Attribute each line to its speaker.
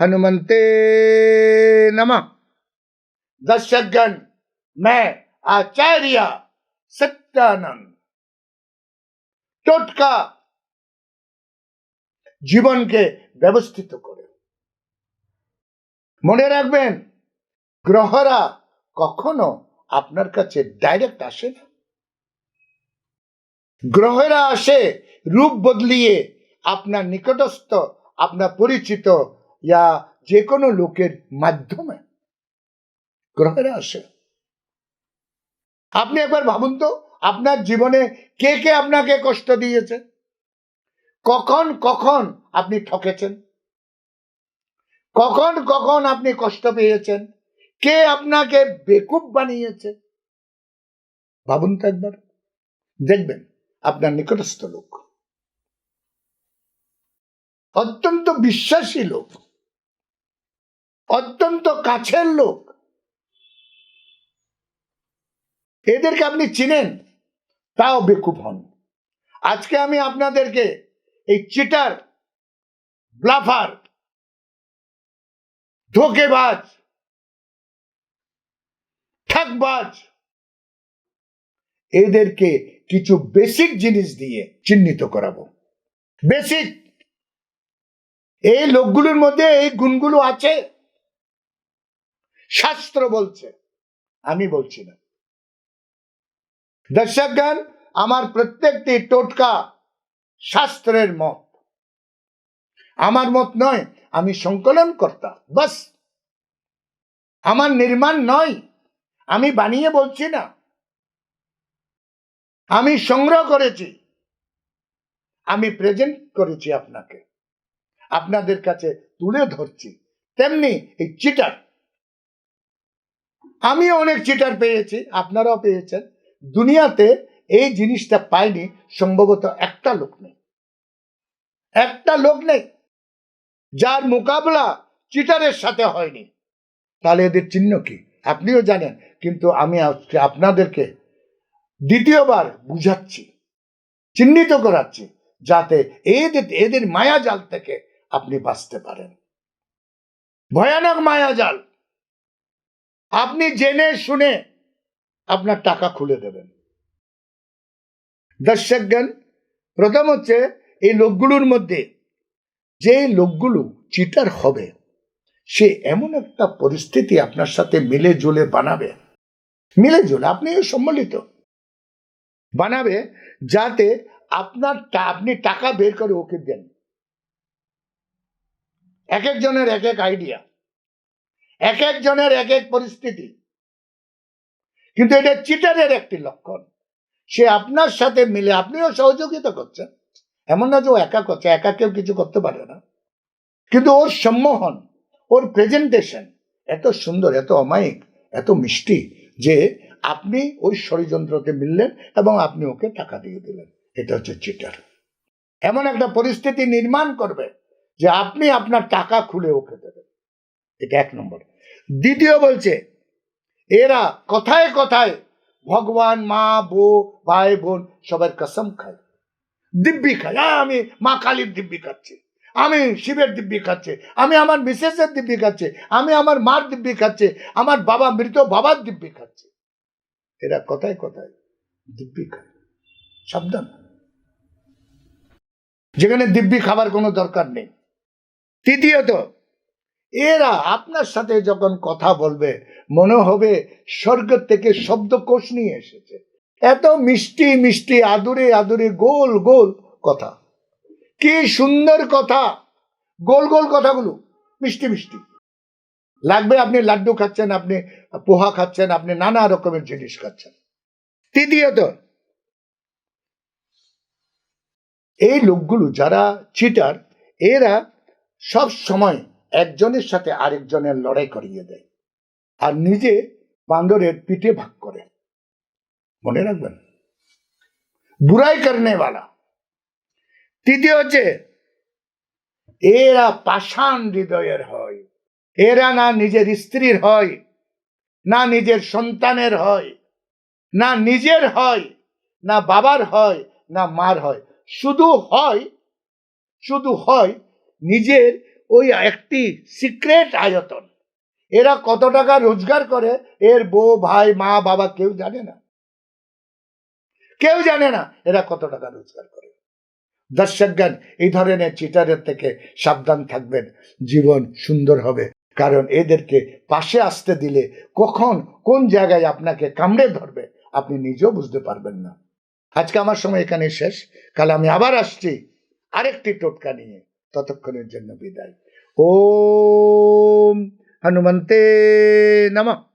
Speaker 1: हनुमंते नमः दर्शकगण मैं आचार्य सत्यानंद টোটকা জীবনকে ব্যবস্থিত করে মনে রাখবেন গ্রহরা কখনো আপনার কাছে ডাইরেক্ট আসে না গ্রহেরা আসে রূপ বদলিয়ে আপনার নিকটস্থ, আপনার পরিচিত ইয়া যে কোনো লোকের মাধ্যমে গ্রহেরা আসে। আপনি একবার ভাবুন তো, আপনার জীবনে কে কে আপনাকে কষ্ট দিয়েছে? কখন কখন আপনি ঠকেছেন? কখন কখন আপনি কষ্ট পেয়েছেন? কে আপনাকে বেকুব বানিয়েছে? ভাবুন তো একবার। দেখবেন, আপনার নিকটস্থ লোক। অত্যন্ত বিশ্বাসী লোক, অত্যন্ত কাছের লোক। এদেরকে আপনি চিনেন? তাও বেকুব হন। আজকে আমি আপনাদেরকে এই চিটার, ব্লাফার, ধোকেবাজ, ঠকবাজ, এদেরকে কিছু বেসিক জিনিস দিয়ে চিহ্নিত করাবো। বেসিক এই লোকগুলোর মধ্যে এই গুণগুলো আছে। শাস্ত্র বলছে, আমি বলছি না। দর্শকগণ, আমার প্রত্যেকটি টোটকা শাস্ত্রের মত। আমার মত নয়, আমি সংকলন কর্তা, বাস। আমার নির্মাণ নয়, আমি বানিয়ে বলছি না। আমি সংগ্রহ করেছি, আমি প্রেজেন্ট করেছি আপনাকে। আপনাদের কাছে তুলে ধরছি। তেমনি এই চিটার আমি অনেক চিটার পেয়েছি, আপনারাও পেয়েছেন। দুনিয়াতে এই জিনিসটা পায়নি সম্ভবত একটা লোক নেই। একটা লোক নেই, যার মোকাবেলা চিটারের সাথে হয়নি। তাহলে এদের চিহ্ন কি? আপনিও জানেন, কিন্তু আমি আজকে আপনাদেরকে দ্বিতীয়বার বুঝাচ্ছি, চিহ্নিত করাচ্ছি, যাতে এদের এদের মায়াজাল থেকে আপনি বাঁচতে পারেন। ভয়ানক মায়াজাল। আপনি জেনে শুনে আপনার টাকা খুলে দেবেন। দর্শকগণ, প্রথম হচ্ছে এই লোকগুলোর মধ্যে যে লোকগুলো চিটার হবে, সে এমন একটা পরিস্থিতি আপনার সাথে মিলে জুলে বানাবে। মিলে জুলে আপনিও সম্মিলিত বানাবে যাতে আপনার আপনি টাকা বের করে ওকে দেন। এক একজনের এক এক আইডিয়া এক একজনের এক এক পরিস্থিতি। কিন্তু এটা চিটারের একটি লক্ষণ। সে আপনার সাথে মিলে, আপনিও সহযোগিতা করছেন। এমন না যে ও একা করছে, একা কেউ কিছু করতে পারে না। কিন্তু ওর সম্মোহন, ওর প্রেজেন্টেশন এত সুন্দর, এত অমায়িক, এত মিষ্টি যে আপনি ওই ষড়যন্ত্রকে মিললেন এবং আপনি ওকে টাকা দিয়ে দিলেন। এটা হচ্ছে চিটার এমন একটা পরিস্থিতি নির্মাণ করবে যে আপনি আপনার টাকা খুলে ওকে দেবেন। এটা এক নম্বর। দ্বিতীয় বলছে, এরা কথায় কথায় ভগবান, মা, বউ, ভাই, বোন সবার কসম খায়। দিব্যি খায়। আমি মা কালীর দিব্যি খাচ্ছি। আমি শিবের দিব্যি খাচ্ছে। আমি আমার মিসেসের দিব্যি খাচ্ছে। আমি আমার মার দিব্যি খাচ্ছে। আমার বাবা, মৃত বাবার দিব্যি খাচ্ছে। এরা কথায় কথায় দিব্যি খায়। সাবধান। যেখানে দিব্যি খাবার কোনো দরকার নেই। তৃতীয়ত, এরা আপনার সাথে যখন কথা বলবে, মনে হবে স্বর্গ থেকে শব্দকোষ নিয়ে এসেছে। এত মিষ্টি মিষ্টি, আদুরে আদুরে, গোল গোল কথা। কি সুন্দর কথা! গোল গোল কথাগুলো, মিষ্টি মিষ্টি। লাগবে আপনি লাড্ডু খাচ্ছেন, আপনি পোহা খাচ্ছেন, আপনি নানা রকমের জিনিস খাচ্ছেন। তৃতীয়ত, এই লোকগুলো যারা চিটার এরা সব সময় একজনের সাথে আরেকজনের লড়াই করিয়ে দেয় আর নিজে বান্দরের পিঠে ভাগ করে। মনে রাখবেন? বুড়াই করনে वाला তৃতীয় হচ্ছে, এরা পাষাণ হৃদয়ের হয়। এরা না নিজের স্ত্রীর হয়, না নিজের সন্তানের হয়, না নিজের হয়, না বাবার হয়, না মার হয়। শুধু হয় শুধু হয় নিজের ওই একটি সিক্রেট আয়তন। এরা কত টাকা রোজগার করে, এর বউ, ভাই, মা, বাবা কেউ জানে না। কেউ জানে না এরা কত টাকা রোজগার করে। দর্শকগণ, এই ধরনের চিটারের থেকে সাবধান থাকবেন। জীবন সুন্দর হবে। কারণ এদেরকে পাশে আসতে দিলে কখন, কোন জায়গায় আপনাকে কামড়ে ধরবে, আপনি নিজেও বুঝতে পারবেন না। আজকে আমার সময় এখানে শেষ। কাল আমি আবার আসছি আরেকটি টোটকা নিয়ে। ততক্ষণের জন্য বিদায় ওম হনুমন্তে নমঃ